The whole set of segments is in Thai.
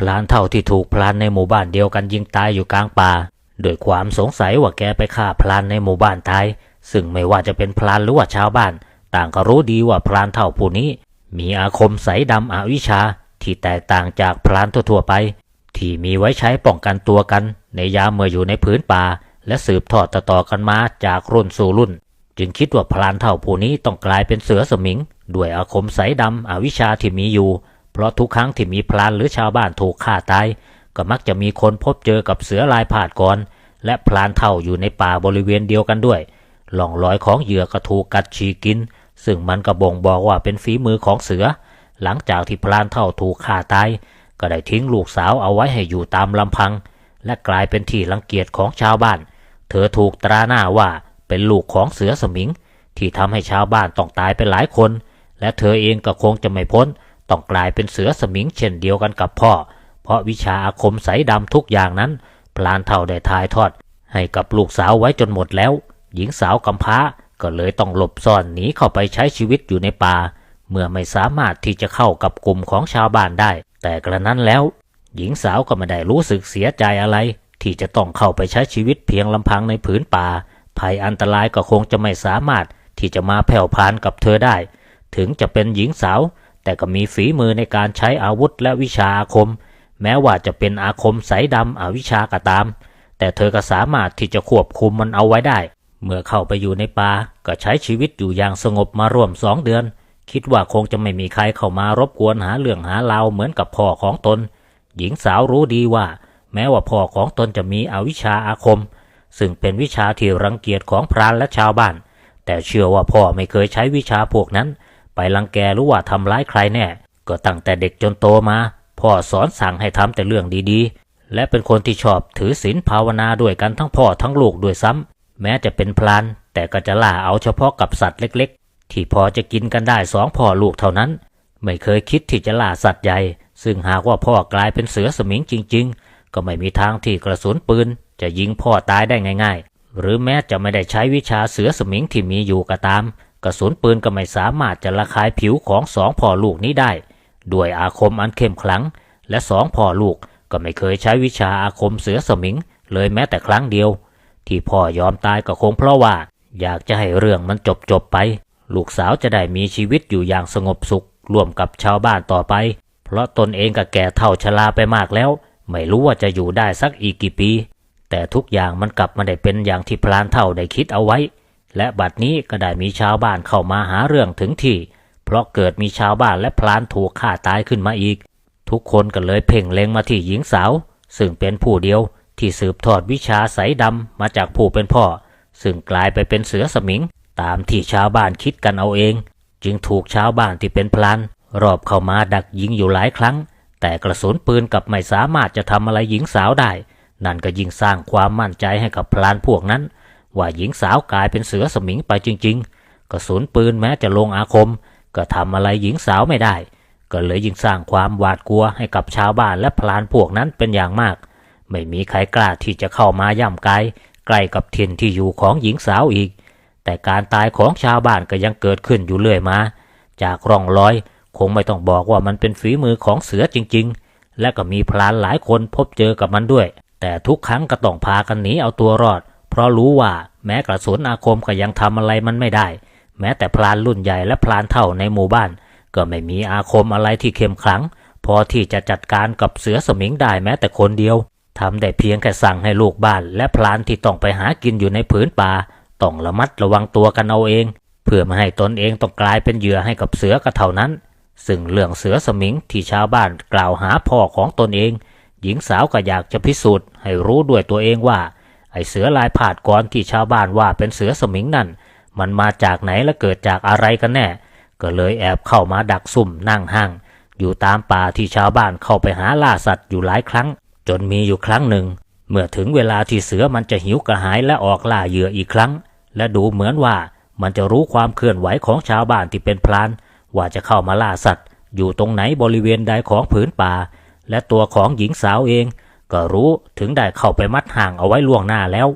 พลานเท่าที่ถูกพลานในหมู่บ้านเดียวกันยิงตายอยู่กลางป่าโดวยความสงสัยว่าแกไปฆ่าพลานในหมู่บ้านตายซึ่งไม่ว่าจะเป็นพลานหรือว่าชาวบ้าน ต่างก็รู้ดีว่าพลานเท่าผู้นี้ มีอาคมใสดำอวิชาที่แตกต่างจากพลานทั่วๆไป ที่มีไว้ใช้ป้องกันตัวกัน ในยามเมื่ออยู่ในพื้นป่า และสืบทอดต่อๆกันมาจากรุ่นสู่รุ่น จึงคิดว่าพลานเท่าผู้นี้ต้องกลายเป็นเสือสมิง ด้วยอาคมใสดำอวิชาที่มีอยู่ ราะทุกครั้งที่มีพลานหรือชาวบ้านถูกฆ่าตาย ก็มักจะมีคนพบเจอกับเสือลายผาดก่อน และพลานเท่าอยู่ในป่าบริเวณเดียวกันด้วยหล่องรอยของเหยื่อก็ถูกกัดฉีกกิน ซึ่งมันก็บ่งบอกว่าเป็นฝีมือของเสือ หลังจากที่พลานเท่าถูกฆ่าตาย ก็ได้ทิ้งลูกสาวเอาไว้ให้อยู่ตามลำพัง และกลายเป็นที่รังเกียจของชาวบ้าน เธอถูกตราหน้าว่าเป็นลูกของเสือสมิง ที่ทำให้ชาวบ้านต้องตายไปหลายคน และเธอเองก็คงจะไม่พ้น ต้องกลายเป็นเสือสมิงเช่นเดียวกันกับพ่อ เพราะวิชาอาคมใสดำทุกอย่างนั้น พลานเท่าได้ทายทอด ให้กับลูกสาวไว้จนหมดแล้ว หญิงสาวกำพร้าก็เลยต้องหลบซ่อนหนีเข้าไปใช้ชีวิตอยู่ในป่า เมื่อไม่สามารถที่จะเข้ากับกลุ่มของชาวบ้านได้ แต่กระนั้นแล้ว หญิงสาวก็ไม่ได้รู้สึกเสียใจอะไร ที่จะต้องเข้าไปใช้ชีวิตเพียงลำพังในผืนป่า ภัยอันตรายก็คงจะไม่สามารถที่จะมาแผ่วพานกับเธอได้ ถึงจะเป็นหญิงสาว แต่ก็มีฝีมือในการใช้อาวุธและวิชาอาคม แม้ว่าจะเป็นอาคมใสดำอวิชาก็ตาม แต่เธอก็สามารถที่จะควบคุมมันเอาไว้ได้ เมื่อเข้าไปอยู่ในป่าก็ใช้ชีวิตอยู่อย่างสงบมาร่วมสองเดือน คิดว่าคงจะไม่มีใครเข้ามารบกวนหาเรื่องหาราวเหมือนกับพ่อของตน หญิงสาวรู้ดีว่า แม้ว่าพ่อของตนจะมีอวิชชาอาคม ซึ่งเป็นวิชาที่รังเกียจของพรานและชาวบ้าน แต่เชื่อว่าพ่อไม่เคยใช้วิชาพวกนั้น ไปรังแกหรือว่าทำร้ายใครแน่ ก็ตั้งแต่เด็กจนโตมา พ่อสอนสั่งให้ทำแต่เรื่องดีๆ และเป็นคนที่ชอบถือศีลภาวนาด้วยกันทั้งพ่อทั้งลูกด้วยซ้ำแม้จะเป็นพลาน แต่ก็จะล่าเอาเฉพาะกับสัตว์เล็กๆ ที่พอจะกินกันได้สองพ่อลูกเท่านั้น ไม่เคยคิดที่จะล่าสัตว์ใหญ่ ซึ่งหากว่าพ่อกลายเป็นเสือสมิงจริง ๆ ก็ไม่มีทางที่กระสุนปืน จะยิงพ่อตายได้ง่าย ๆ หรือแม้จะไม่ได้ใช้วิชาเสือสมิงที่มีอยู่ก็ตาม กระสุนปืนก็ไม่สามารถจะระคายผิวของสองพ่อลูกนี้ได้ ด้วยอาคมอันเข้มขลัง และสองพ่อลูกก็ไม่เคยใช้วิชาอาคมเสือสมิง เลยแม้แต่ครั้งเดียว ที่พ่อยอมตายก็คงเพราะว่า อยากจะให้เรื่องมันจบจบๆไป ลูกสาวจะได้มีชีวิตอยู่อย่างสงบสุขร่วมกับชาวบ้านต่อไป เพราะตนเองก็แก่เท่าชราไปมากแล้ว ไม่รู้ว่าจะอยู่ได้สักอีกกี่ปี แต่ทุกอย่างมันกลับมาได้เป็นอย่างที่พลานเท่าได้คิดเอาไว้ และบัดนี้ก็ได้มีชาวบ้านเข้ามาหาเรื่องถึงที่ เพราะเกิดมีชาวบ้านและพลานถูกฆ่าตายขึ้นมาอีก ทุกคนก็เลยเพ่งเล็งมาที่หญิงสาว ซึ่งเป็นผู้เดียวที่สืบทอดวิชาใสดำมาจากผู้เป็นพ่อ ซึ่งกลายไปเป็นเสือสมิง ตามที่ชาวบ้านคิดกันเอาเอง จึงถูกชาวบ้านที่เป็นพลานรอบเข้ามาดักยิงอยู่หลายครั้ง แต่กระสุนปืนกลับไม่สามารถจะทำอะไรหญิงสาวได้ นั่นก็ยิ่งสร้างความมั่นใจให้กับพลานพวกนั้น ว่าหญิงสาวกลายเป็นเสือสมิงไปจริง ๆ กระสุนปืนแม้จะลงอาคม ก็ทำอะไรหญิงสาวไม่ได้ ก็เลยยิ่งสร้างความหวาดกลัวให้กับชาวบ้านและพลานพวกนั้นเป็นอย่างมาก ไม่มีใครกล้าที่จะเข้ามาย่ำไกลใกล้กับถิ่นที่อยู่ของหญิงสาวอีก แต่การตายของชาวบ้านก็ยังเกิดขึ้นอยู่เรื่อยมา จากร่องรอยคงไม่ต้องบอกว่ามันเป็นฝีมือของเสือจริง ๆ และก็มีพลานหลายคนพบเจอกับมันด้วย แต่ทุกครั้งก็ต้องพากันหนีเอาตัวรอด ราะรู้ว่าแม้กระสุนอาคมก็ยังทำอะไรมันไม่ได้ แม้แต่พลานรุ่นใหญ่และพลานเท่าในหมู่บ้าน ก็ไม่มีอาคมอะไรที่เข้มขลัง พอที่จะจัดการกับเสือสมิงได้แม้แต่คนเดียวทำได้เพียงแค่สั่งให้ลูกบ้าน และพลานที่ต้องไปหากินอยู่ในผืนป่าต้องระมัดระวังตัวกันเอาเอง เพื่อไม่ให้ตนเองต้องกลายเป็นเหยื่อให้กับเสือก็เท่านั้น ซึ่งเรื่องเสือสมิงที่ชาวบ้านกล่าวหาพ่อของตนเอง หญิงสาวก็อยากจะพิสูจน์ให้รู้ด้วยตัวเองว่า ไอเสือลายผาดกรที่ชาวบ้านว่าเป็นเสือสมิงนั่น มันมาจากไหนและเกิดจากอะไรกันแน่ ก็เลยแอบเข้ามาดักซุ่มนั่งห้าง อยู่ตามป่าที่ชาวบ้านเข้าไปหาล่าสัตว์อยู่หลายครั้ง จนมีอยู่ครั้งหนึ่ง เมื่อถึงเวลาที่เสือมันจะหิวกระหายและออกล่าเหยื่ออีกครั้ง และดูเหมือนว่ามันจะรู้ความเคลื่อนไหวของชาวบ้านที่เป็นพลาน ว่าจะเข้ามาล่าสัตว์ อยู่ตรงไหนบริเวณใดของผืนป่า และตัวของหญิงสาวเอง ก็รู้ถึงได้เข้าไปมัดห่างเอาไว้ล่วงหน้าแล้ว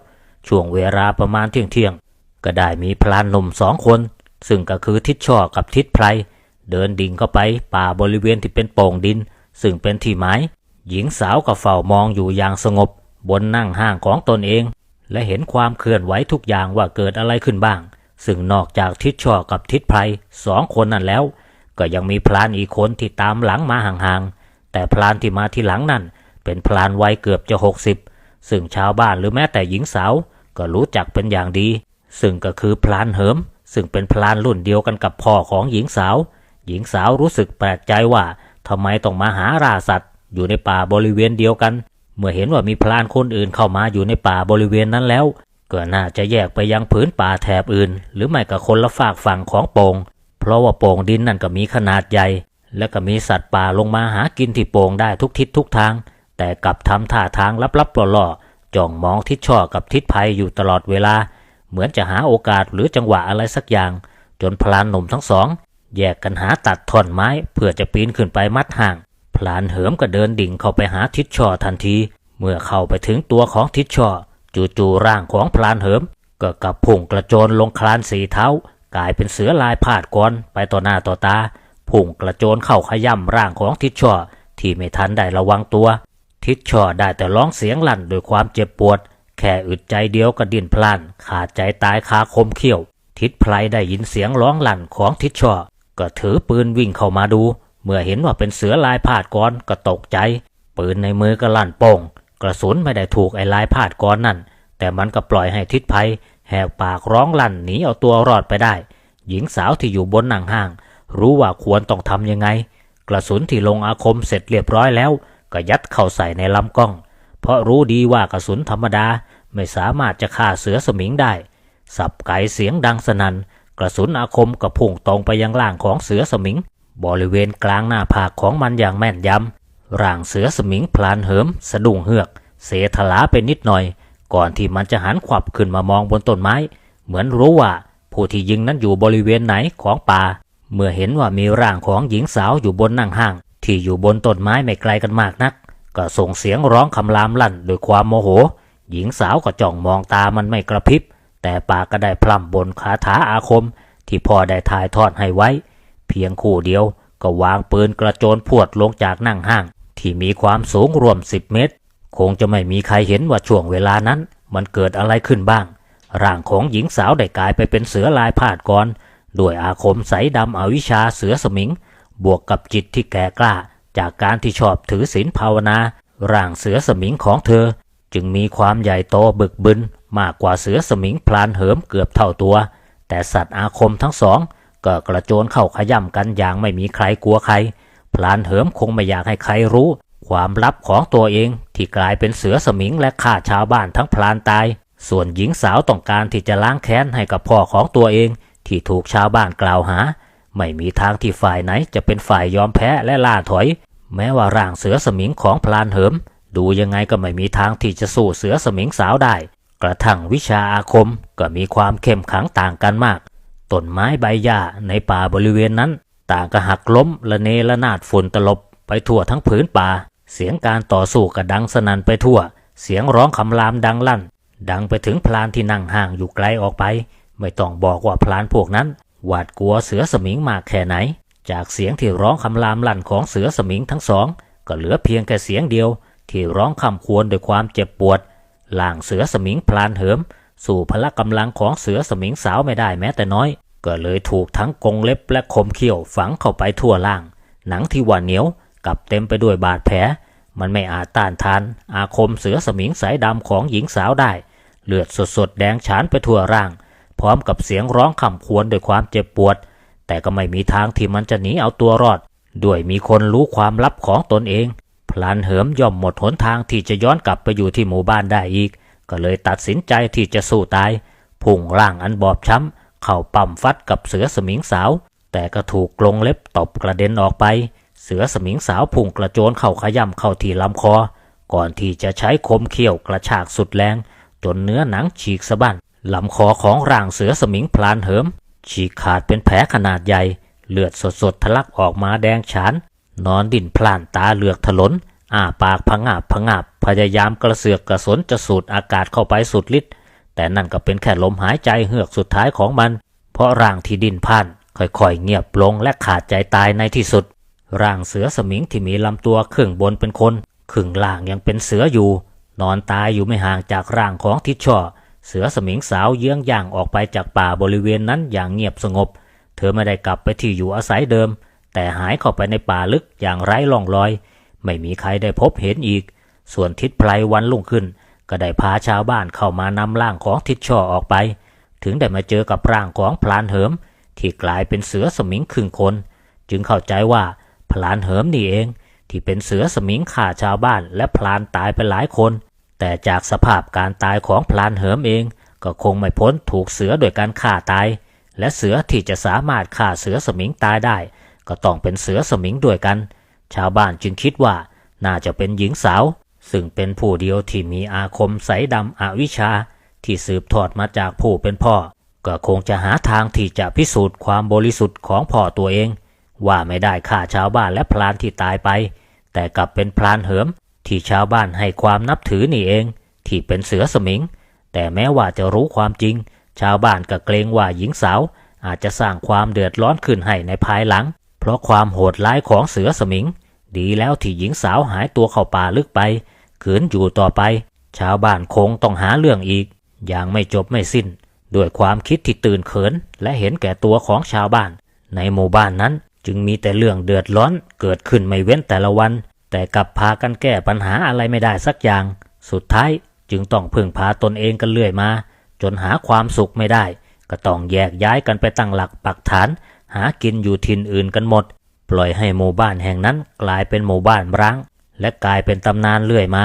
ช่วงเวลาประมาณเที่ยงเที่ยงก็ได้มีพลานหนุ่มสองคน ซึ่งก็คือทิศช่อกับทิศไพรเดินดิ่งเข้าไปป่าบริเวณที่เป็นโป่งดิน ซึ่งเป็นที่หมายหญิงสาวก็เฝ้ามองอยู่อย่างสงบ บนนั่งห้างของตนเอง และเห็นความเคลื่อนไหวทุกอย่างว่าเกิดอะไรขึ้นบ้าง ซึ่งนอกจากทิศช่อกับทิศไพรสองคนนั่นแล้ว ก็ยังมีพลานอีกคนที่ตามหลังมาห่างๆแต่พลานที่มาที่หลังนั่น เป็นพลานวัยเกือบจะหกสิบซึ่งชาวบ้านหรือแม้แต่หญิงสาว ก็รู้จักเป็นอย่างดี ซึ่งก็คือพลานเหิม ซึ่งเป็นพลานรุ่นเดียวกันกับพ่อของหญิงสาว หญิงสาวรู้สึกแปลกใจว่าทำไมต้องมาหาราสัตว์ อยู่ในป่าบริเวณเดียวกัน เมื่อเห็นว่ามีพลานคนอื่นเข้ามาอยู่ในป่าบริเวณนั้นแล้วก็น่าจะแยกไปยังผืนป่าแถบอื่น หรือไม่ก็คนละฝากฝั่งของโป่งเพราะว่าโป่งดินนั่นก็มีขนาดใหญ่ และก็มีสัตว์ป่าลงมาหากินที่โป่งได้ทุกทิศทุกทาง แต่กลับทำท่าทางลับๆหล่อๆจ้องมองทิศช่อกับทิศภัยอยู่ตลอดเวลา เหมือนจะหาโอกาสหรือจังหวะอะไรสักอย่าง จนพลานหนุ่มทั้งสอง แยกกันหาตัดท่อนไม้เพื่อจะปีนขึ้นไปมัดห่าง พลานเหิมก็เดินดิ่งเข้าไปหาทิศช่อทันที เมื่อเข้าไปถึงตัวของทิศช่อจู่ๆร่างของพลานเหิม ก็กลับพุ่งกระโจนลงคลานสีเท้า กลายเป็นเสือลายพาดกรไปต่อหน้าต่อตาพุ่งกระโจนเข้าขย่ำร่างของทิศช่อที่ไม่ทันได้ระวังตัว ทิศช่อได้แต่ร้องเสียงลั่นด้วยความเจ็บปวด แค่อึดใจเดียวก็ดิ้นพล่าน ขาดใจตายคาคมเขี้ยว ทิศไพรได้ยินเสียงร้องลั่นของทิศช่อก็ถือปืนวิ่งเข้ามาดู เมื่อเห็นว่าเป็นเสือลายพาดกรก็ตกใจ ปืนในมือก็ลั่นโป่งกระสุนไม่ได้ถูกไอ้ลายพาดกรนั่น แต่มันก็ปล่อยให้ทิศไพรแหกปากร้องลั่นหนีเอาตัวรอดไปได้ หญิงสาวที่อยู่บนหนังห้าง รู้ว่าควรต้องทำยังไง กระสุนที่ลงอาคมเสร็จเรียบร้อยแล้ว ก็ยัดเข้าใส่ในลำกล้อง เพราะรู้ดีว่ากระสุนธรรมดาไม่สามารถจะฆ่าเสือสมิงได้ สับไก่เสียงดังสนัน่นกระสุนอาคมก็พุ่งตรงไปยังร่างของเสือสมิง บริเวณกลางหน้าผากของมันอย่างแม่นยำร่างเสือสมิงพลานเหิม สะดุ้งเฮือก เสถลาไปนิดหน่อย ก่อนที่มันจะหันขวับขึ้นมามองบนต้นไม้ เหมือนรู้ว่าผู้ที่ยิงนั้นอยู่บริเวณไหนของป่า เมื่อเห็นว่ามีร่างของหญิงสาวอยู่บนนั่งห้าง ที่อยู่บนต้นไม้ไม่ไกลกันมากนัก ก็ส่งเสียงร้องคำรามลั่นด้วยความโมโห หญิงสาวก็จ้องมองตามันไม่กระพริบ แต่ปากก็ได้พล่ำบนคาถาอาคม ที่พ่อได้ถ่ายทอดให้ไว้ เพียงคู่เดียวก็วางปืนกระโจนพวดลงจากนั่งห้าง ที่มีความสูงรวม10เมตร คงจะไม่มีใครเห็นว่าช่วงเวลานั้น มันเกิดอะไรขึ้นบ้าง ร่างของหญิงสาวได้กลายไปเป็นเสือลายพาดกรด้วยอาคมใสดำอวิชาเสือสมิง บวกกับจิตที่แก่กล้า จากการที่ชอบถือศีลภาวนา ร่างเสือสมิงของเธอ จึงมีความใหญ่โตบึกบึนมากกว่าเสือสมิงพลานเหิมเกือบเท่าตัว แต่สัตว์อาคมทั้งสอง ก็กระโจนเข้าขย่ำกันอย่างไม่มีใครกลัวใคร พลานเหิมคงไม่อยากให้ใครรู้ ความลับของตัวเองที่กลายเป็นเสือสมิงและฆ่าชาวบ้านทั้งพลานตาย ส่วนหญิงสาวต้องการที่จะล้างแค้นให้กับพ่อของตัวเอง ที่ถูกชาวบ้านกล่าวหา ไม่มีทางที่ฝ่ายไหนจะเป็นฝ่ายยอมแพ้และล่าถอย แม้ว่าร่างเสือสมิงของพลานเหิม ดูยังไงก็ไม่มีทางที่จะสู้เสือสมิงสาวได้ กระทั่งวิชาอาคมก็มีความเข้มขังต่างกันมากต้นไม้ใบหญ้าในป่าบริเวณนั้น ต่างก็หักล้มละเนระนาดฝุ่นตลบไปทั่วทั้งผืนป่า เสียงการต่อสู้ก็ดังสนั่นไปทั่ว เสียงร้องคำรามดังลั่น ดังไปถึงพลานที่นั่งห่างอยู่ไกลออกไป ไม่ต้องบอกว่าพลานพวกนั้น หวาดกลัวเสือสมิงมากแค่ไหน จากเสียงที่ร้องคำรามลั่นของเสือสมิงทั้งสอง ก็เหลือเพียงแค่เสียงเดียว ที่ร้องคำควรด้วยความเจ็บปวดล่างเสือสมิงพลานเหิม สู่พละกำลังของเสือสมิงสาวไม่ได้แม้แต่น้อย ก็เลยถูกทั้งกรงเล็บและคมเขี้ยวฝังเข้าไปทั่วล่าง หนังที่ว่าเหนียวกับเต็มไปด้วยบาดแผล มันไม่อาจต้านทาน อาคมเสือสมิงสายดำของหญิงสาวได้ เลือดสดๆแดงฉานไปทั่วร่าง ร้อมกับเสียงร้องคำควรด้วยความเจ็บปวด แต่ก็ไม่มีทางที่มันจะหนีเอาตัวรอด ด้วยมีคนรู้ความลับของตนเอง พลานเหิมย่อมหมดหนทางที่จะย้อนกลับไปอยู่ที่หมู่บ้านได้อีก ก็เลยตัดสินใจที่จะสู้ตาย พุ่งร่างอันบอบช้ำ เข้าปั๊มฟัดกับเสือสมิงสาว แต่ก็ถูกกรงเล็บตบกระเด็นออกไป เสือสมิงสาวพุ่งกระโจนเข้าขย่ำเข้าที่ลำคอ ก่อนที่จะใช้คมเขี้ยวกระชากสุดแรง จนเนื้อหนังฉีกสะบั้น ลำคอของร่างเสือสมิงพลานเหิม ฉีกขาดเป็นแผลขนาดใหญ่ เลือดสดๆทะลักออกมาแดงฉาน นอนดิ้นพล่านตาเหลือกถลนอ้าปากพะงาบพะงาบพยายามกระเสือกกระสนจะสูดอากาศเข้าไปสุดฤทธิ์แต่นั่นก็เป็นแค่ลมหายใจเฮือกสุดท้ายของมัน เพราะร่างที่ดิ้นพ่าน ค่อยๆเงียบลงและขาดใจตายในที่สุด ร่างเสือสมิงที่มีลำตัวครึ่งบนเป็นคนครึ่งล่างยังเป็นเสืออยู่ นอนตายอยู่ไม่ห่างจากร่างของทิดช่อ เสือสมิงสาวเยื้องย่างออกไปจากป่าบริเวณนั้นอย่างเงียบสงบ เธอไม่ได้กลับไปที่อยู่อาศัยเดิม แต่หายเข้าไปในป่าลึกอย่างไร้ร่องรอย ไม่มีใครได้พบเห็นอีก ส่วนทิศไพรวันลุ่งขึ้น ก็ได้พาชาวบ้านเข้ามานำร่างของทิดช่อออกไป ถึงได้มาเจอกับร่างของพลานเหิม ที่กลายเป็นเสือสมิงครึ่งคน จึงเข้าใจว่าพลานเหิมนี่เอง ที่เป็นเสือสมิงฆ่าชาวบ้านและพลานตายไปหลายคน แต่จากสภาพการตายของพลานเหิมเอง ก็คงไม่พ้นถูกเสือโดยการฆ่าตาย และเสือที่จะสามารถฆ่าเสือสมิงตายได้ ก็ต้องเป็นเสือสมิงด้วยกัน ชาวบ้านจึงคิดว่าน่าจะเป็นหญิงสาว ซึ่งเป็นผู้เดียวที่มีอาคมใสดำอวิชชาที่สืบทอดมาจากผู้เป็นพ่อ ก็คงจะหาทางที่จะพิสูจน์ความบริสุทธิ์ของพ่อตัวเอง ว่าไม่ได้ฆ่าชาวบ้านและพลานที่ตายไป แต่กลับเป็นพลานเหิม ที่ชาวบ้านให้ความนับถือนี่เอง ที่เป็นเสือสมิง แต่แม้ว่าจะรู้ความจริง ชาวบ้านก็เกรงว่าหญิงสาว อาจจะสร้างความเดือดร้อนขึ้นให้ในภายหลัง เพราะความโหดร้ายของเสือสมิง ดีแล้วที่หญิงสาวหายตัวเข้าป่าลึกไป ขืนอยู่ต่อไป ชาวบ้านคงต้องหาเรื่องอีก อย่างไม่จบไม่สิ้น ด้วยความคิดที่ตื่นเขิน และเห็นแก่ตัวของชาวบ้าน ในหมู่บ้านนั้นจึงมีแต่เรื่องเดือดร้อนเกิดขึ้นไม่เว้นแต่ละวัน แต่กลับพากันแก้ปัญหาอะไรไม่ได้สักอย่าง สุดท้ายจึงต้องพึ่งพาตนเองกันเรื่อยมา จนหาความสุขไม่ได้ ก็ต้องแยกย้ายกันไปตั้งหลักปักฐาน หากินอยู่ทินอื่นกันหมด ปล่อยให้หมู่บ้านแห่งนั้นกลายเป็นหมู่บ้านร้าง และกลายเป็นตำนานเรื่อยมา